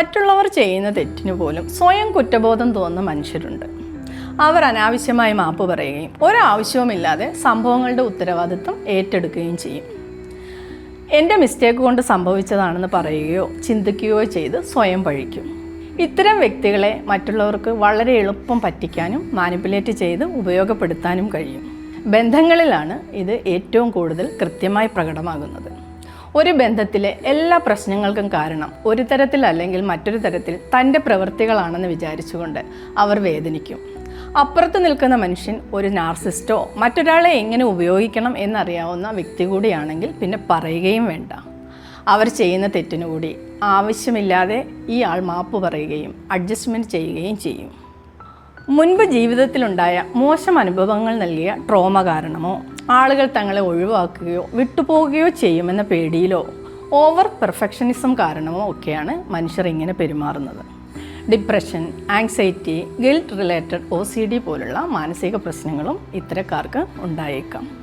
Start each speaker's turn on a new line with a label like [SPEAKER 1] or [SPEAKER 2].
[SPEAKER 1] മറ്റുള്ളവർ ചെയ്യുന്ന തെറ്റിനു പോലും സ്വയം കുറ്റബോധം തോന്നുന്ന മനുഷ്യരുണ്ട്. അവർ അനാവശ്യമായി മാപ്പ് പറയുകയും ഒരാവശ്യവുമില്ലാതെ സംഭവങ്ങളുടെ ഉത്തരവാദിത്വം ഏറ്റെടുക്കുകയും ചെയ്യും. എന്റെ മിസ്റ്റേക്ക് കൊണ്ട് സംഭവിച്ചതാണെന്ന് പറയുകയോ ചിന്തിക്കുകയോ ചെയ്ത് സ്വയം പഴിക്കും ഇത്തരം വ്യക്തികളെ മറ്റുള്ളവർക്ക് വളരെ എളുപ്പം പറ്റിക്കാനും മാനിപ്പുലേറ്റ് ചെയ്ത് ഉപയോഗപ്പെടുത്താനും കഴിയും. ബന്ധങ്ങളിലാണ് ഇത് ഏറ്റവും കൂടുതൽ കൃത്യമായി പ്രകടമാകുന്നത്. ഒരു ബന്ധത്തിലെ എല്ലാ പ്രശ്നങ്ങൾക്കും കാരണം ഒരു തരത്തിൽ അല്ലെങ്കിൽ മറ്റൊരു തരത്തിൽ തന്റെ പ്രവൃത്തികളാണെന്ന് വിചാരിച്ചുകൊണ്ട് അവർ വേദനിക്കും. അപ്പുറത്ത് നിൽക്കുന്ന മനുഷ്യൻ ഒരു നാർസിസ്റ്റോ മറ്റൊരാളെ എങ്ങനെ ഉപയോഗിക്കണം എന്നറിയാവുന്ന വ്യക്തി കൂടിയാണെങ്കിൽ പിന്നെ പറയുകയും വേണ്ട. അവർ ചെയ്യുന്ന തെറ്റിനു കൂടി ആവശ്യമില്ലാതെ ഈ ആൾ മാപ്പ് പറയുകയും അഡ്ജസ്റ്റ്മെന്റ് ചെയ്യുകയും ചെയ്യും. മുൻപ് ജീവിതത്തിലുണ്ടായ മോശം അനുഭവങ്ങൾ നൽകിയ ട്രോമ കാരണമോ ആളുകൾ തങ്ങളെ ഒഴിവാക്കുകയോ വിട്ടുപോകുകയോ ചെയ്യുമെന്ന പേടിയിലോ ഓവർ പെർഫെക്ഷനിസം കാരണമോ ഒക്കെയാണ് മനുഷ്യർ ഇങ്ങനെ പെരുമാറുന്നത്. Depression anxiety guilt related O C D പോലുള്ള മാനസിക പ്രശ്നങ്ങളും ഇത്തരക്കാർക്ക് ഉണ്ടായേക്കാം.